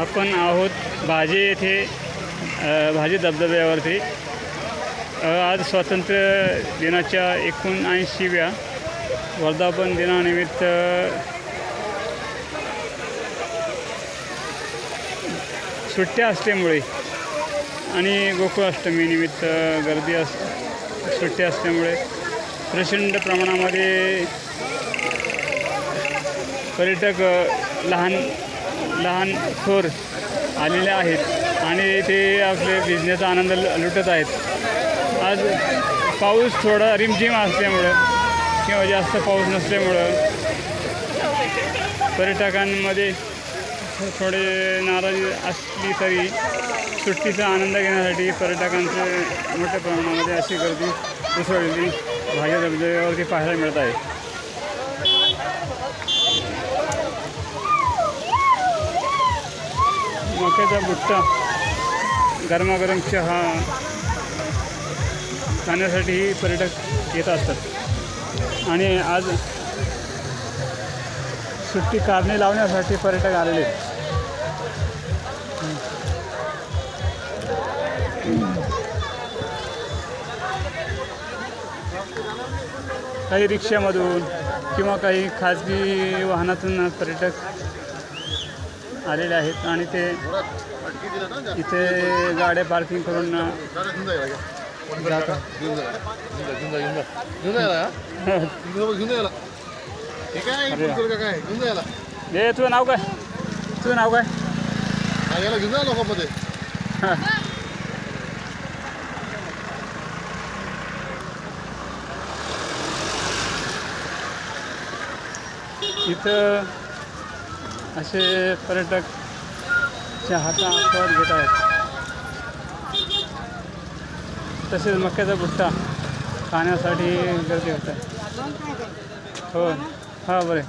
आपण आहोत भाजे येथे भाजी भाजे धबधब्यावरती. आज स्वातंत्र्य दिनाच्या एकोणऐंशीव्या वर्धापन दिनानिमित्त सुट्ट्या असल्यामुळे आणि गोकुळाष्टमी निमित्त गर्दी अस सुट्ट्या असल्यामुळे प्रचंड प्रमाणामध्ये पर्यटक लहान लहान थोर आलेले आहेत आणि ते आपले बिझनेसचा आनंद लुटत आहेत. आज पाऊस थोडा रिमझिम असल्यामुळं किंवा जास्त पाऊस नसल्यामुळं पर्यटकांमध्ये थोडे नाराजी असली तरी सुट्टीचा आनंद घेण्यासाठी पर्यटकांचे मोठ्या प्रमाणामध्ये अशी गर्दी उसळलेली भाज्या धबधब्यावरती पाहायला मिळत आहे. मक्याचा भुट्टा गरमागरम चहा खाण्यासाठीही पर्यटक येत असतात. आणि आज सुट्टी कारणे लावण्यासाठी पर्यटक आलेले काही रिक्षामधून किंवा काही खाजगी वाहनातून पर्यटक आलेले आहेत आणि ते इथे गाड्या पार्किंग करून काय घेऊन हे तुझं नाव काय? तुझं नाव काय? घेऊन जा लोकांमध्ये इथं असे पर्यटक चहाचा आस्वाद घेत आहेत. तसेच मक्याचा भुट्टा खाण्यासाठी गर्दी होत. आहे हो. हां बरे.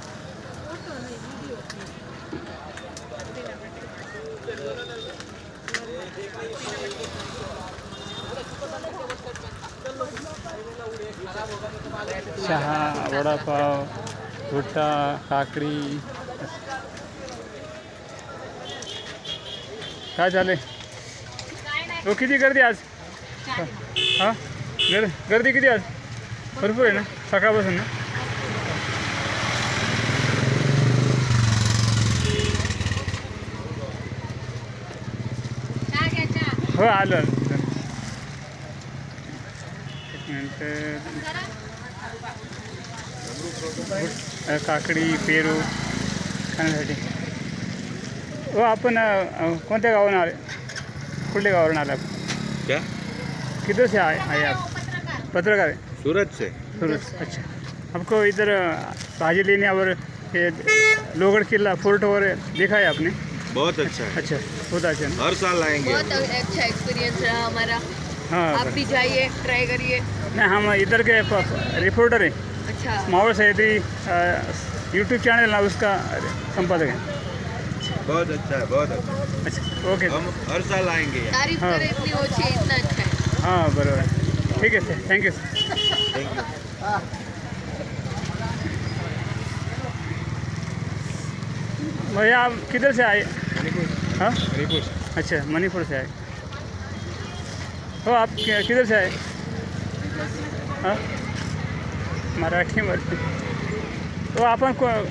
चहा वडापाव भुट्टा काकडी. काय झाले हो किती गर्दी आज? हां? गर गर्दी किती आज? भरपूर आहे ना? सकाळपासून ना? हो आलं आलं. एक काकडी पेरू खाण्यासाठी. हो आपण अ, कोणत्या गावावरून आले कुठल्या गावावरून आला क्या? किधर से आए आए आप? पत्रकार। है सूरत से? सूरत अच्छा। आपको इधर अ, भाजी लेने और ये लोहगढ़ किला फोर्ट और देखा है आपने? बहुत अच्छा है। अच्छा बहुत अच्छा। है हर साल आएँगे। बहुत अच्छा एक्सपीरियंस रहा हमारा। हाँ आप भी जाइए ट्राई करिए। नहीं हम इधर के रिपोर्टर हैं। अच्छा। माहौल सैदी यूट्यूब चैनल ना उसका संपादक है। बहुत अच्छा है बहुत अच्छा अच्छा ओके हम हर साल आएँगे तारीफ़ हाँ। करे इतनी ओछी इतना अच्छा है। हाँ बराबर। ठीक है sir thank you sir thank you भैया आप किधर से आए? हाँ? अच्छा मणिपुर से आए। हो आप किधर से आए? हाँ? मराठीमध्ये तो आपण को हो,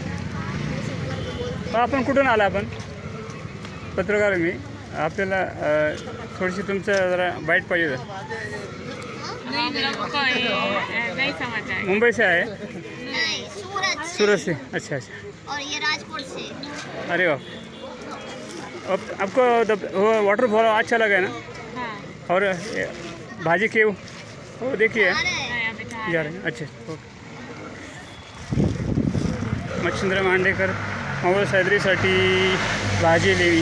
आपण कुठून आला आपण पत्रकार मी. आपल्याला अ, थोडीशी तुमचं जरा बाईट पाहिजे होतं. मुंबई से नहीं सूरत से अच्छा अच्छा. और ये राजकोट से अरे वाह अब आपको वो वाटरफॉल अच्छा लगा है ना? हाँ और भाजी के वो देखिए. हैं जा रहे हैं. अच्छा ओके. मच्छिंद्र मांडेकर मावळ सादरीसाठी भाजी लेवी.